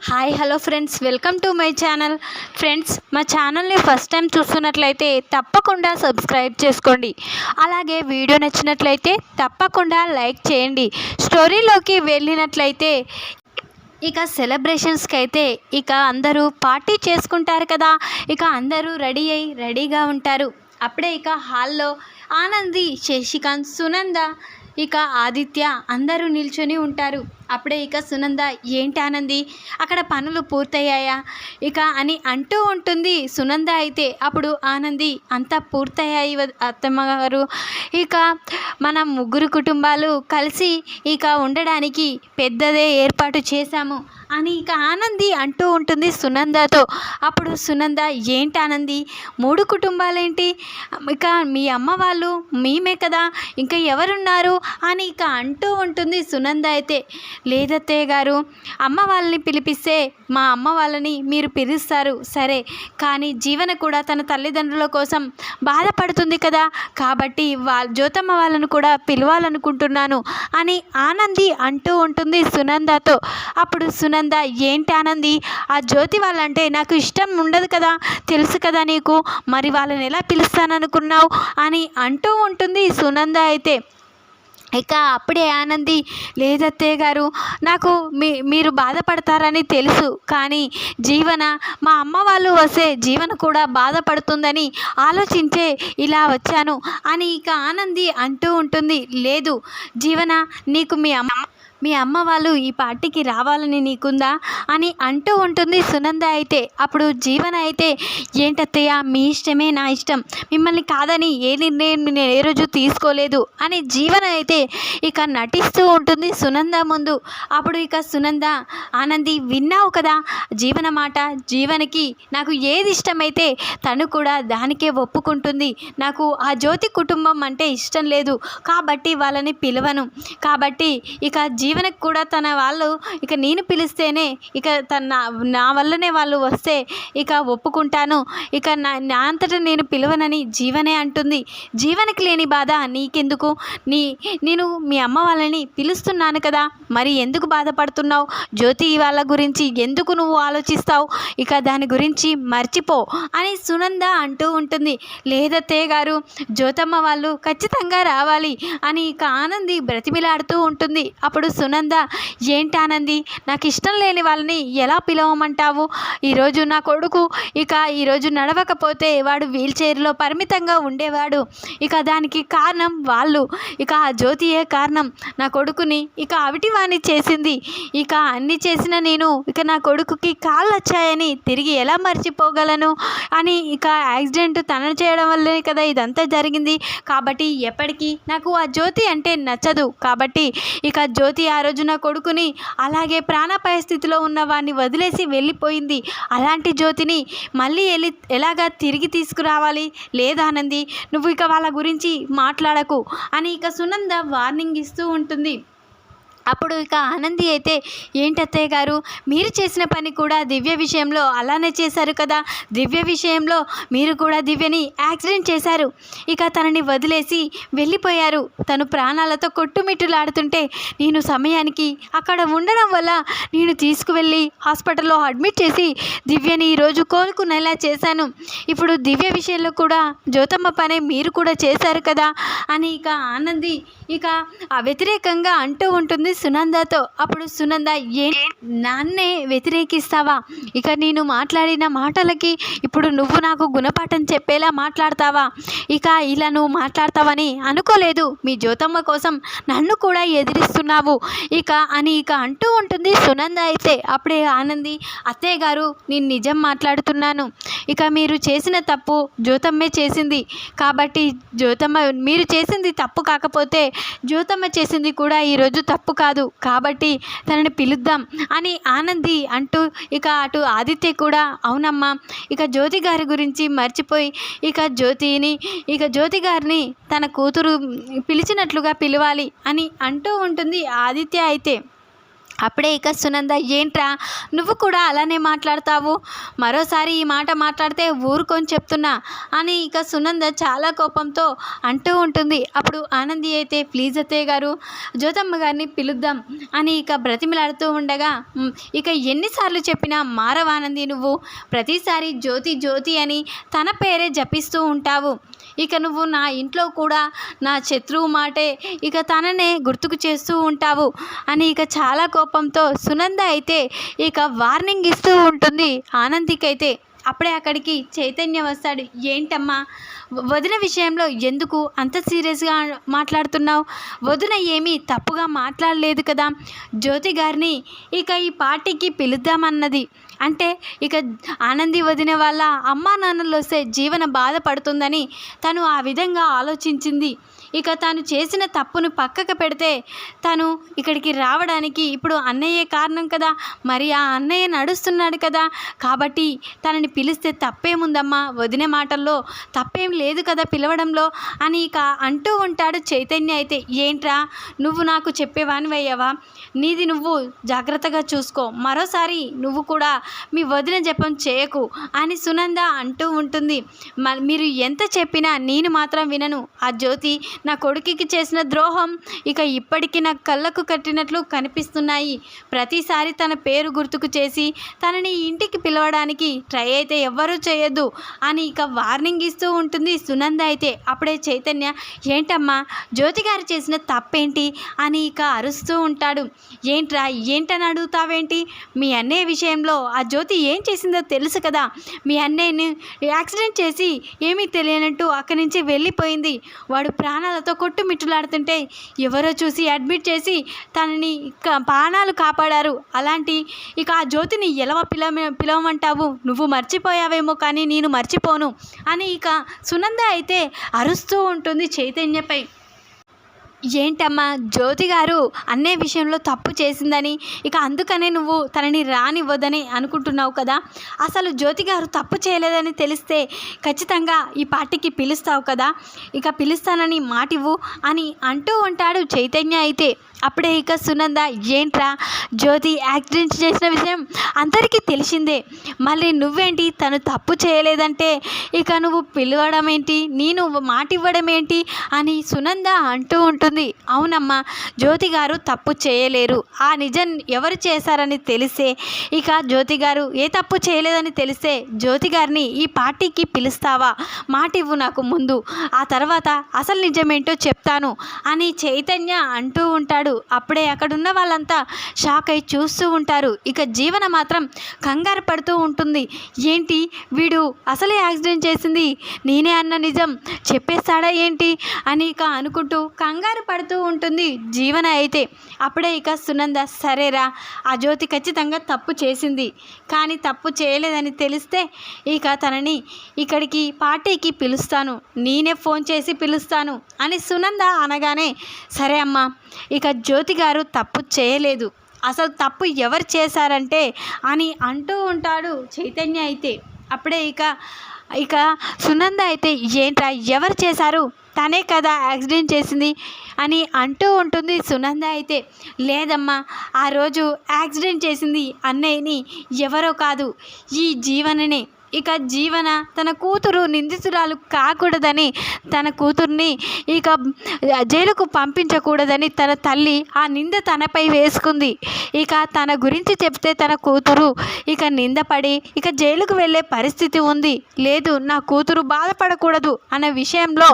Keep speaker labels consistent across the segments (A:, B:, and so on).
A: Hi hello friends. Welcome to my channel. Friends మా ఛానల్ని first time చూస్తున్నట్లయితే తప్పకుండా సబ్స్క్రైబ్ చేసుకోండి. అలాగే వీడియో నచ్చినట్లయితే తప్పకుండా లైక్ చేయండి. స్టోరీలోకి వెళ్ళినట్లయితే ఇక సెలబ్రేషన్స్కి అయితే ఇక అందరూ పార్టీ చేసుకుంటారు కదా. ఇక అందరూ రెడీ అయ్యి రెడీగా ఉంటారు. అప్పుడే ఇక హాల్లో ఆనంది శశికాంత్ సునంద ఇక ఆదిత్య అందరూ నిల్చొని ఉంటారు. అప్పుడే ఇక సునంద ఏంటి ఆనంది? అక్కడ పనులు పూర్తయ్యాయా? ఇక అని అంటూ ఉంటుంది సునంద అయితే. అప్పుడు ఆనంది అంతా పూర్తయ్యాయి అత్తమ్మ గారు. ఇక మన ముగ్గురు కుటుంబాలు కలిసి ఇక ఉండడానికి పెద్దదే ఏర్పాటు చేశాము అని ఇక ఆనంది అంటూ ఉంటుంది సునందతో. అప్పుడు సునంద ఏంటి ఆనంది? మూడు కుటుంబాలేంటి? ఇక మీ అమ్మ వాళ్ళు మేమే కదా? ఇంకా ఎవరున్నారు? అని ఇక అంటూ ఉంటుంది సునంద అయితే. లేదత్తయ్య గారు అమ్మ వాళ్ళని పిలిపిస్తే మా అమ్మ వాళ్ళని మీరు పిలుస్తారు సరే. కానీ జీవన కూడా తన తల్లిదండ్రుల కోసం బాధపడుతుంది కదా. కాబట్టి వా జ్యోతమ్మ వాళ్ళను కూడా పిలవాలనుకుంటున్నాను అని ఆనంది అంటూ ఉంటుంది సునందతో. అప్పుడు సునంద ఏంటి ఆనంది? ఆ జ్యోతి వాళ్ళంటే నాకు ఇష్టం ఉండదు కదా. తెలుసు కదా నీకు. మరి వాళ్ళని ఎలా పిలుస్తాననుకున్నావు? అని అంటూ ఉంటుంది సునంద అయితే. ఇక అప్పుడే ఆనంది లేదత్తయ్య గారు నాకు మీ మీరు బాధపడతారని తెలుసు కానీ జీవన మా అమ్మ వాళ్ళు వస్తే జీవన కూడా బాధపడుతుందని ఆలోచించే ఇలా వచ్చాను అని ఇక ఆనంది అంటూ ఉంటుంది. లేదు జీవన నీకు మీ అమ్మ మీ అమ్మ వాళ్ళు ఈ పార్టీకి రావాలని నీకుందా? అని అంటూ ఉంటుంది సునంద అయితే. అప్పుడు జీవన అయితే ఏంటత్తయ్య మీ ఇష్టమే నా ఇష్టం. మిమ్మల్ని కాదని ఏ నిర్ణయం నేను ఏ రోజు తీసుకోలేదు. అని జీవన అయితే ఇక నటిస్తూ ఉంటుంది సునంద ముందు. అప్పుడు ఇక సునంద ఆనంది విన్నావు కదా జీవన మాట? జీవనకి నాకు ఏది ఇష్టమైతే తను కూడా దానికే ఒప్పుకుంటుంది. నాకు ఆ జ్యోతి కుటుంబం అంటే ఇష్టం లేదు. కాబట్టి వాళ్ళని పిలవను. కాబట్టి ఇక జీవనకు కూడా తన వాళ్ళు ఇక నేను పిలిస్తేనే ఇక తన నా- నా వల్లనే వాళ్ళు వస్తే ఇక ఒప్పుకుంటాను. ఇక నా నా అంతటా నేను పిలవనని జీవనే అంటుంది. జీవనకి లేని బాధ నీకెందుకు? నీ నేను మీ అమ్మ వాళ్ళని పిలుస్తున్నాను కదా మరి ఎందుకు బాధపడుతున్నావు? జ్యోతి వాళ్ళ గురించి ఎందుకు నువ్వు ఆలోచిస్తావు? ఇక దాని గురించి మర్చిపో అని సునంద అంటూ ఉంటుంది. లేదత్తయ్య గారు జ్యోతమ్మ వాళ్ళు ఖచ్చితంగా రావాలి అని ఇక ఆనంది బ్రతిమిలాడుతూ ఉంటుంది. అప్పుడు సునంద ఏంటి ఆనంది? నాకు ఇష్టం లేని వాళ్ళని ఎలా పిలవమంటావు? ఈరోజు నా కొడుకు ఇక ఈరోజు నడవకపోతే వాడు వీల్ చైర్లో పరిమితంగా ఉండేవాడు. ఇక దానికి కారణం వాళ్ళు. ఇక ఆ జ్యోతియే కారణం. నా కొడుకుని ఇక అవిటివాణి చేసింది. ఇక అన్ని చేసిన నేను ఇక నా కొడుకుకి కాళ్ళు వచ్చాయని తిరిగి ఎలా మర్చిపోగలను? అని ఇక యాక్సిడెంట్ తనను చేయడం వల్లే కదా ఇదంతా జరిగింది. కాబట్టి ఎప్పటికీ నాకు ఆ జ్యోతి అంటే నచ్చదు. కాబట్టి ఇక జ్యోతి ఆ రోజు నా కొడుకుని అలాగే ప్రాణాపాయ స్థితిలో ఉన్న వాడిని వదిలేసి వెళ్ళిపోయింది. అలాంటి జ్యోతిని మళ్ళీ వెళ్ళి ఎలాగా తిరిగి తీసుకురావాలి? లేదానంది నువ్వు ఇక వాళ్ళ గురించి మాట్లాడకు అని ఇక సునంద వార్నింగ్ ఇస్తూ ఉంటుంది. అప్పుడు ఇక ఆనంది అయితే ఏంటత్తయ్య గారు మీరు చేసిన పని కూడా దివ్య విషయంలో అలానే చేశారు కదా? దివ్య విషయంలో మీరు కూడా దివ్యని యాక్సిడెంట్ చేశారు. ఇక తనని వదిలేసి వెళ్ళిపోయారు. తను ప్రాణాలతో కొట్టుమిట్టులాడుతుంటే నేను సమయానికి అక్కడ ఉండడం వల్ల నేను తీసుకువెళ్ళి హాస్పిటల్లో అడ్మిట్ చేసి దివ్యని ఈరోజు కోలుకునేలా చేశాను. ఇప్పుడు దివ్య విషయంలో కూడా జ్యోతమ్మ పనే మీరు కూడా చేశారు కదా? అని ఇక ఆనంది ఇక ఆ వ్యతిరేకంగా అంటూ ఉంటుంది సునందతో. అప్పుడు సునంద ఏ? నాన్నే వ్యతిరేకిస్తావా? ఇక నేను మాట్లాడిన మాటలకి ఇప్పుడు నువ్వు నాకు గుణపాఠం చెప్పేలా మాట్లాడతావా? ఇక ఇలా నువ్వు మాట్లాడతావని అనుకోలేదు. మీ జ్యోతమ్మ కోసం నన్ను కూడా ఎదిరిస్తున్నావు. ఇక అని ఇక అంటూ ఉంటుంది సునంద అయితే. అప్పుడే ఆనంది అత్తయ్య గారు నేను నిజం మాట్లాడుతున్నాను. ఇక మీరు చేసిన తప్పు జ్యోతమ్మే చేసింది. కాబట్టి జ్యోతమ్మ మీరు చేసింది తప్పు కాకపోతే జ్యోతమ్మ చేసింది కూడా ఈరోజు తప్పు కాదు. కాబట్టి తనని పిలుద్దాం అని ఆనంది అంటూ ఇక అటు ఆదిత్య కూడా అవునమ్మా ఇక జ్యోతి గారి గురించి మర్చిపోయి ఇక జ్యోతిని ఇక జ్యోతి గారిని తన కూతురు పిలిచినట్లుగా పిలవాలి అని అంటూ ఉంటుంది ఆదిత్య అయితే. అప్పుడే ఇక సునంద ఏంట్రా నువ్వు కూడా అలానే మాట్లాడతావు? మరోసారి ఈ మాట మాట్లాడితే ఊరుకొని చెప్తున్నా అని ఇక సునంద చాలా కోపంతో అంటూ ఉంటుంది. అప్పుడు ఆనంది అయితే ప్లీజ్ అత్తయ్య గారు జ్యోతమ్మ గారిని పిలుద్దాం అని ఇక బ్రతిమిలాడుతూ ఉండగా ఇక ఎన్నిసార్లు చెప్పినా మారవానంది నువ్వు? ప్రతిసారి జ్యోతి జ్యోతి అని తన పేరే జపిస్తూ ఉంటావు. ఇక నువ్వు నా ఇంట్లో కూడా నా శత్రువు మాటే ఇక తననే గుర్తుకు చేస్తూ ఉంటావు అని ఇక చాలా కోపంతో సునంద అయితే ఇక వార్నింగ్ ఇస్తూ ఉంటుంది ఆనందికైతే. అప్పుడే అక్కడికి చైతన్య వస్తాడు. ఏంటమ్మా? వదిన విషయంలో ఎందుకు అంత సీరియస్గా మాట్లాడుతున్నావు? వదిన ఏమీ తప్పుగా మాట్లాడలేదు కదా? జ్యోతి గారిని ఇక ఈ పార్టీకి పిలుద్దామన్నది. అంటే ఇక ఆనంది వదిన వాళ్ళ అమ్మా నాన్నలు వస్తే జీవన బాధపడుతుందని తను ఆ విధంగా ఆలోచించింది. ఇక తాను చేసిన తప్పును పక్కకు పెడితే తను ఇక్కడికి రావడానికి ఇప్పుడు అన్నయ్యే కారణం కదా. మరి ఆ అన్నయ్య నడుస్తున్నాడు కదా. కాబట్టి తనని పిలిస్తే తప్పేముందమ్మా? వదిన మాటల్లో తప్పేం లేదు కదా పిలవడంలో అని ఇక అంటూ ఉంటాడు చైతన్య అయితే. ఏంట్రా? నువ్వు నాకు చెప్పేవానివయ్యావా? నీది నువ్వు జాగ్రత్తగా చూసుకో. మరోసారి నువ్వు కూడా మీ వదిన జపం చేయకు అని సునంద అంటూ ఉంటుంది. మ- మీరు ఎంత చెప్పినా నేను మాత్రం వినను. ఆ జ్యోతి నా కొడుకుకి చేసిన ద్రోహం ఇక ఇప్పటికీ నా కళ్ళకు కట్టినట్లు కనిపిస్తున్నాయి. ప్రతిసారి తన పేరు గుర్తుకు చేసి తనని ఇంటికి పిలవడానికి ట్రై అయితే ఎవ్వరూ చేయొద్దు అని ఇక వార్నింగ్ ఇస్తూ ఉంటుంది సునంద అయితే. అప్పుడే చైతన్య ఏంటమ్మా జ్యోతి గారు చేసిన తప్పేంటి? అని ఇక అరుస్తూ ఉంటాడు. ఏంట్రా ఏంటని అడుగుతావేంటి? మీ అన్నయ్య విషయంలో ఆ జ్యోతి ఏం చేసిందో తెలుసు కదా. మీ అన్నయ్యని యాక్సిడెంట్ చేసి ఏమీ తెలియనట్టు అక్కడి నుంచి వెళ్ళిపోయింది. వాడు ప్రాణ ప్రాణాలతో కొట్టుమిట్టులాడుతుంటే ఎవరో చూసి అడ్మిట్ చేసి తనని ఇక ప్రాణాలు కాపాడారు. అలాంటి ఇక ఆ జ్యోతిని ఎలా పిల పిలవమంటావు? నువ్వు మర్చిపోయావేమో కానీ నేను మర్చిపోను అని ఇక సునంద అయితే అరుస్తూ ఉంటుంది చైతన్యపై. ఏంటమ్మా జ్యోతి గారు అన్నే విషయంలో తప్పు చేసిందని ఇక అందుకనే నువ్వు తనని రానివ్వదని అనుకుంటున్నావు కదా. అసలు జ్యోతి గారు తప్పు చేయలేదని తెలిస్తే ఖచ్చితంగా ఈ పార్టీకి పిలుస్తావు కదా. ఇక పిలుస్తానని మాటివ్వు అని అంటూ ఉంటాడు చైతన్య అయితే. అప్పుడే ఇక సునంద ఏంట్రా? జ్యోతి యాక్సిడెంట్ చేసిన విషయం అందరికీ తెలిసిందే. మళ్ళీ నువ్వేంటి? తను తప్పు చేయలేదంటే ఇక నువ్వు పిలవడం ఏంటి? నేను మాట ఇవ్వడం ఏంటి? అని సునంద అంటూ ఉంటుంది. అవునమ్మా జ్యోతి గారు తప్పు చేయలేరు. ఆ నిజం ఎవరు చేశారని తెలిసే ఇక జ్యోతి గారు ఏ తప్పు చేయలేదని తెలిస్తే జ్యోతి గారిని ఈ పార్టీకి పిలుస్తావా? మాట ఇవ్వు నాకు ముందు. ఆ తర్వాత అసలు నిజమేంటో చెప్తాను అని చైతన్య అంటూ ఉంటాడు. అప్పుడే అక్కడున్న వాళ్ళంతా షాక్ అయి చూస్తూ ఉంటారు. ఇక జీవన మాత్రం కంగారు పడుతూ ఉంటుంది. ఏంటి? వీడు అసలే యాక్సిడెంట్ చేసింది? నేనే అన్న నిజం చెప్పేస్తాడా ఏంటి? అని ఇక అనుకుంటూ కంగారు పడుతూ ఉంటుంది జీవన అయితే. అప్పుడే ఇక సునంద సరేరా ఆ జ్యోతి ఖచ్చితంగా తప్పు చేసింది. కానీ తప్పు చేయలేదని తెలిస్తే ఇక తనని ఇక్కడికి పార్టీకి పిలుస్తాను. నేనే ఫోన్ చేసి పిలుస్తాను అని సునంద అనగానే సరే అమ్మా ఇక జ్యోతి గారు తప్పు చేయలేదు. అసలు తప్పు ఎవరు చేశారంటే అని అంటూ ఉంటాడు చైతన్య అయితే. అప్పుడే ఇక ఇక సునంద అయితే ఏంట్రా ఎవరు చేశారు? తనే కదా యాక్సిడెంట్ చేసింది అని అంటూ ఉంటుంది సునంద అయితే. లేదమ్మా ఆ రోజు యాక్సిడెంట్ చేసింది అన్నయ్యని ఎవరో కాదు ఈ జీవననే. ఇక జీవన తన కూతురు నిందితురాలు కాకూడదని తన కూతుర్ని ఇక జైలుకు పంపించకూడదని తన తల్లి ఆ నింద తనపై వేసుకుంది. ఇక తన గురించి చెప్తే తన కూతురు ఇక నిందపడి ఇక జైలుకు వెళ్ళే పరిస్థితి ఉంది. లేదు నా కూతురు బాధపడకూడదు అనే విషయంలో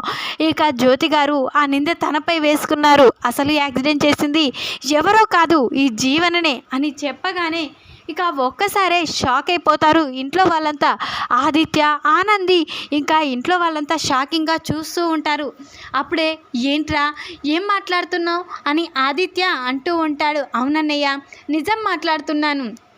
A: ఇక జ్యోతి గారు ఆ నింద తనపై వేసుకున్నారు. అసలు యాక్సిడెంట్ చేసింది ఎవరో కాదు ఈ జీవననే అని చెప్పగానే ఇక ఒక్కసారే షాక్ అయిపోతారు ఇంట్లో వాళ్ళంతా. ఆదిత్య ఆనంది ఇంకా ఇంట్లో వాళ్ళంతా షాకింగ్గా చూస్తూ ఉంటారు. అప్పుడే ఏంట్రా ఏం మాట్లాడుతున్నావు? అని ఆదిత్య అంటూ ఉంటాడు. అవునన్నయ్య నిజం మాట్లాడుతున్నాను.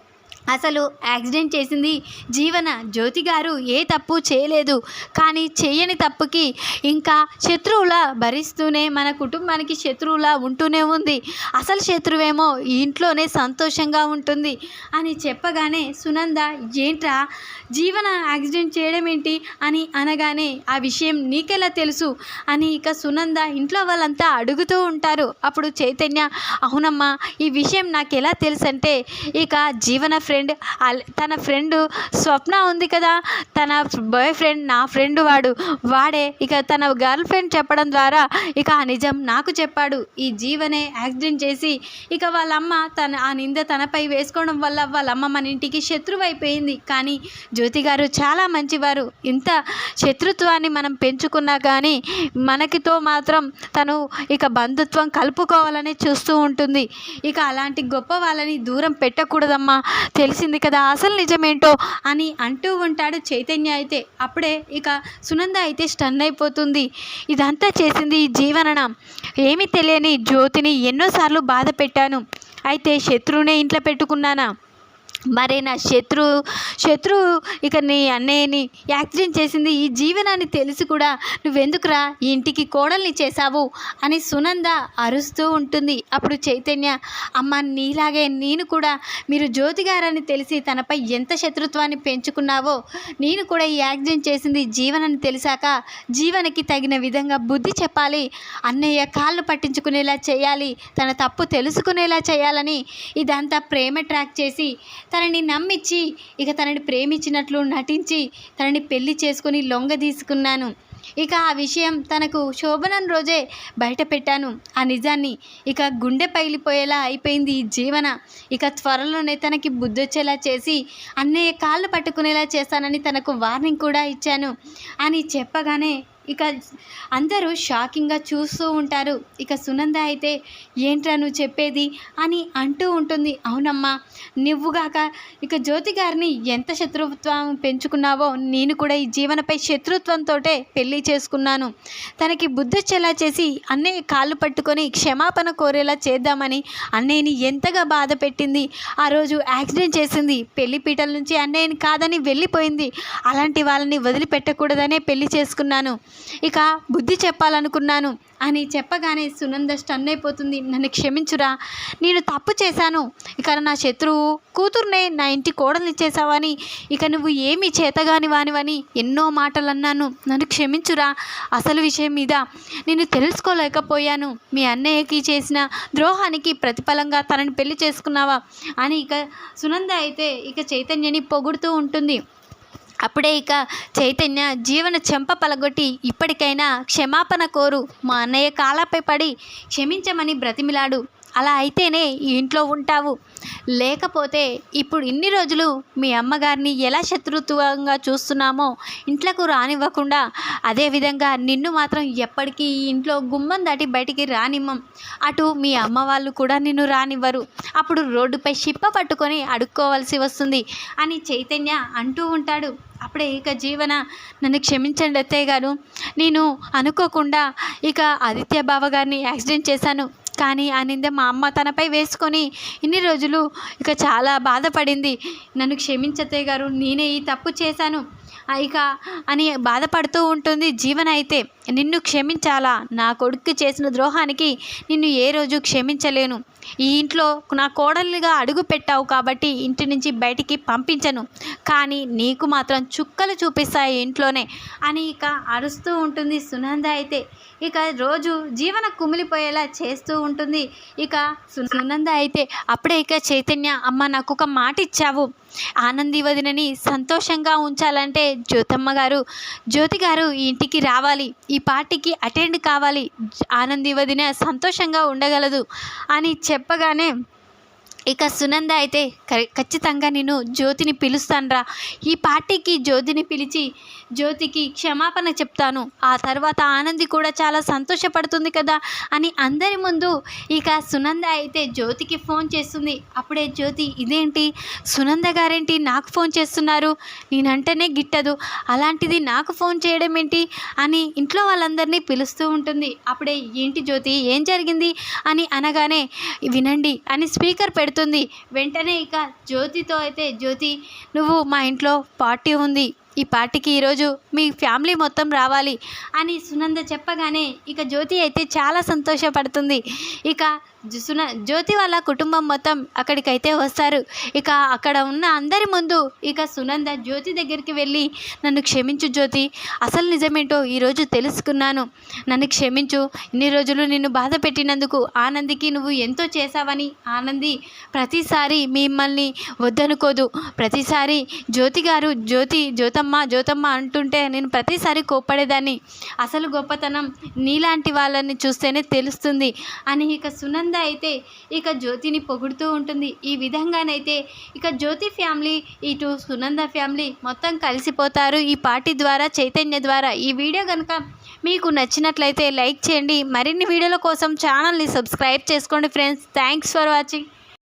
A: అసలు యాక్సిడెంట్ చేసింది జీవన జ్యోతి గారు. ఏ తప్పు చేయలేదు. కానీ చేయని తప్పుకి ఇంకా శత్రువులా భరిస్తూనే మన కుటుంబానికి శత్రువులా ఉంటూనే ఉంది. అసలు శత్రువేమో ఇంట్లోనే సంతోషంగా ఉంటుంది అని చెప్పగానే సునంద ఏంట్రా? జీవన యాక్సిడెంట్ చేయడం ఏంటి? అని అనగానే ఆ విషయం నీకెలా తెలుసు? అని ఇక సునంద ఇంట్లో వాళ్ళంతా అడుగుతూ ఉంటారు. అప్పుడు చైతన్య అవునమ్మా ఈ విషయం నాకు ఎలా తెలుసు అంటే ఇక జీవన ఫ్రెండ్ ఫ్రెండ్ తన ఫ్రెండ్ స్వప్న ఉంది కదా తన బాయ్ ఫ్రెండ్ నా ఫ్రెండ్ వాడు వాడే ఇక తన గర్ల్ ఫ్రెండ్ చెప్పడం ద్వారా ఇక ఆ నిజం నాకు చెప్పాడు. ఈ జీవనే యాక్సిడెంట్ చేసి ఇక వాళ్ళమ్మ తన ఆ నింద తనపై వేసుకోవడం వల్ల వాళ్ళమ్మ మన ఇంటికి శత్రువు అయిపోయింది కానీ జ్యోతి గారు చాలా మంచివారు. ఇంత శత్రుత్వాన్ని మనం పెంచుకున్నా కానీ మనకితో మాత్రం తను ఇక బంధుత్వం కలుపుకోవాలని చూస్తూ ఉంటుంది. ఇక అలాంటి గొప్ప వాళ్ళని దూరం పెట్టకూడదమ్మా. తెలిసింది కదా అసలు నిజమేంటో అని అంటూ ఉంటాడు చైతన్య అయితే. అప్పుడే ఇక సునంద అయితే స్టన్ అయిపోతుంది. ఇదంతా చేసింది ఈ జీవనన. ఏమీ తెలియని జ్యోతిని ఎన్నోసార్లు బాధ పెట్టాను. అయితే శత్రువునే ఇంట్లో పెట్టుకున్నానా? మరి నా శత్రు శత్రు ఇక నీ అన్నయ్యని యాక్సిడెంట్ చేసింది ఈ జీవనాన్ని తెలిసి కూడా నువ్వెందుకురా ఈ ఇంటికి కోడల్ని చేశావు అని సునంద అరుస్తూ ఉంటుంది. అప్పుడు చైతన్య అమ్మ నీలాగే నేను కూడా మీరు జ్యోతి గారని తెలిసి తనపై ఎంత శత్రుత్వాన్ని పెంచుకున్నావో నేను కూడా ఈ యాక్సిడెంట్ చేసింది జీవనని తెలిసాక జీవనకి తగిన విధంగా బుద్ధి చెప్పాలి అన్నయ్య కాళ్ళు పట్టించుకునేలా చేయాలి తన తప్పు తెలుసుకునేలా చేయాలని. ఇదంతా ప్రేమ ట్రాక్ చేసి తనని నమ్మించి ఇక తనని ప్రేమించినట్లు నటించి తనని పెళ్ళి చేసుకుని లొంగ తీసుకున్నాను. ఇక ఆ విషయం తనకు శోభనం రోజే బయట పెట్టాను ఆ నిజాన్ని ఇక గుండె పగిలిపోయేలా అయిపోయింది ఈ జీవన. ఇక త్వరలోనే తనకి బుద్ధొచ్చేలా చేసి అన్నయ్య కాళ్ళు పట్టుకునేలా చేస్తానని తనకు వార్నింగ్ కూడా ఇచ్చాను. అని చెప్పగానే ఇక అందరూ షాకింగ్గా చూస్తూ ఉంటారు. ఇక సునంద అయితే ఏంట్రా నువ్వు చెప్పేది? అని అంటూ ఉంటుంది. అవునమ్మా నువ్వుగాక ఇక జ్యోతి గారిని ఎంత శత్రుత్వం పెంచుకున్నావో నేను కూడా ఈ జీవనపై శత్రుత్వంతో పెళ్ళి చేసుకున్నాను. తనకి బుద్ధొచ్చేలా చేసి అన్నయ్య కాళ్ళు పట్టుకొని క్షమాపణ కోరేలా చేద్దామని అన్నయ్యని ఎంతగా బాధ పెట్టింది. ఆ రోజు యాక్సిడెంట్ చేసింది. పెళ్ళి పీటల నుంచి అన్నయ్యని కాదని వెళ్ళిపోయింది. అలాంటి వాళ్ళని వదిలిపెట్టకూడదనే పెళ్ళి చేసుకున్నాను. ఇక బుద్ధి చెప్పాలనుకున్నాను అని చెప్పగానే సునంద స్టన్ అయిపోతుంది. నన్ను క్షమించురా నేను తప్పు చేశాను. ఇక నా శత్రువు కూతుర్నే నా ఇంటి కోడలు ఇచ్చేసావని ఇక నువ్వు ఏమి చేతగాని వానివని ఎన్నో మాటలు అన్నాను నన్ను క్షమించురా అసలు విషయం మీద నేను తెలుసుకోలేకపోయాను. మీ అన్నయ్యకి చేసిన ద్రోహానికి ప్రతిఫలంగా తనని పెళ్ళి చేసుకున్నావా అని ఇక సునంద అయితే ఇక చైతన్యని పొగుడుతూ ఉంటుంది. అప్పుడే ఇక చైతన్య జీవన చెంప పలగొట్టి ఇప్పటికైనా క్షమాపణ కోరు. మా అన్నయ్య కాళ్ళపై పడి క్షమించమని బ్రతిమిలాడు. అలా అయితేనే ఈ ఇంట్లో ఉంటావు. లేకపోతే ఇప్పుడు ఇన్ని రోజులు మీ అమ్మగారిని ఎలా శత్రుత్వంగా చూస్తున్నామో ఇంట్లోకి రానివ్వకుండా అదేవిధంగా నిన్ను మాత్రం ఎప్పటికీ ఈ ఇంట్లో గుమ్మం దాటి బయటికి రానిమ్మం. అటు మీ అమ్మ వాళ్ళు కూడా నిన్ను రానివ్వరు. అప్పుడు రోడ్డుపై షిప్ప పట్టుకొని అడుక్కోవాల్సి వస్తుంది అని చైతన్య అంటూ ఉంటాడు. అప్పుడే ఇక జీవన నన్ను క్షమించండి అత్తయ్య గారు. నేను అనుకోకుండా ఇక ఆదిత్య బావ గారిని యాక్సిడెంట్ చేశాను. కానీ ఆ నింద మా అమ్మ తనపై వేసుకొని ఇన్ని రోజులు ఇక చాలా బాధపడింది. నన్ను క్షమించతయ్య గారు నేనే ఈ తప్పు చేశాను. ఇక అని బాధపడుతూ ఉంటుంది జీవన అయితే నిన్ను క్షమించాలా? నా కొడుకు చేసిన ద్రోహానికి నిన్ను ఏ రోజు క్షమించలేను. ఈ ఇంట్లో నా కోడలిగా అడుగు పెట్టావు కాబట్టి ఇంటి నుంచి బయటికి పంపించను. కానీ నీకు మాత్రం చుక్కలు చూపిస్తాయి ఇంట్లోనే అని ఇక అరుస్తూ ఉంటుంది సునంద అయితే. ఇక రోజు జీవన కుమిలిపోయేలా చేస్తూ ఉంటుంది. ఇక సు- సునంద అయితే అప్పుడే ఇక చైతన్య అమ్మ నాకు ఒక మాట ఇచ్చావు. ఆనంది వదినని సంతోషంగా ఉంచాలంటే జ్యోతమ్మ గారు జ్యోతి గారు ఈ ఇంటికి రావాలి ఈ పార్టీకి అటెండ్ కావాలి ఆనంది వదిన సంతోషంగా ఉండగలదు అని చెప్పగానే ఇక సునంద అయితే ఖచ్చితంగా నేను జ్యోతిని పిలుస్తానురా. ఈ పార్టీకి జ్యోతిని పిలిచి జ్యోతికి క్షమాపణ చెప్తాను. ఆ తర్వాత ఆనంది కూడా చాలా సంతోషపడుతుంది కదా అని అందరి ముందు ఇక సునంద అయితే జ్యోతికి ఫోన్ చేస్తుంది. అప్పుడే జ్యోతి ఇదేంటి? సునంద గారేంటి నాకు ఫోన్ చేస్తున్నారు? నేనంటేనే గిట్టదు. అలాంటిది నాకు ఫోన్ చేయడం ఏంటి అని ఇంట్లో వాళ్ళందరినీ పిలుస్తూ ఉంటుంది. అప్పుడే ఏంటి జ్యోతి? ఏం జరిగింది? అని అనగానే వినండి అని స్పీకర్ పెడుతుంది పెడుతుంది. వెంటనే ఇక జ్యోతితో అయితే జ్యోతి నువ్వు మా ఇంట్లో పార్టీ ఉంది. ఈ పార్టీకి ఈరోజు మీ ఫ్యామిలీ మొత్తం రావాలి అని సునంద చెప్పగానే ఇక జ్యోతి అయితే చాలా సంతోషపడుతుంది. ఇక సున జ్యోతి వాళ్ళ కుటుంబం మొత్తం అక్కడికైతే వస్తారు. ఇక అక్కడ ఉన్న అందరి ముందు ఇక సునంద జ్యోతి దగ్గరికి వెళ్ళి నన్ను క్షమించు జ్యోతి. అసలు నిజమేంటో ఈరోజు తెలుసుకున్నాను. నన్ను క్షమించు. ఇన్ని రోజులు నిన్ను బాధ పెట్టినందుకు ఆనందికి నువ్వు ఎంతో చేశావని ఆనంది ప్రతిసారి మిమ్మల్ని వద్దనుకోదు. ప్రతిసారి జ్యోతి గారు జ్యోతి జ్యోతమ్మ జ్యోతమ్మ అంటుంటే నేను ప్రతిసారి కోప్పడేదాన్ని. అసలు గొప్పతనం నీలాంటి వాళ్ళని చూస్తేనే తెలుస్తుంది. అని ఇక సునంద అయితే ఇక జ్యోతిని పొగుడుతూ ఉంటుంది. ఈ విధంగానైతే ఇక జ్యోతి ఫ్యామిలీ ఇటు సునంద ఫ్యామిలీ మొత్తం కలిసిపోతారు ఈ పార్టీ ద్వారా చైతన్య ద్వారా. ఈ వీడియో కనుక మీకు నచ్చినట్లయితే లైక్ చేయండి. మరిన్ని వీడియోల కోసం ఛానల్ని సబ్స్క్రైబ్ చేసుకోండి ఫ్రెండ్స్. Thanks for watching.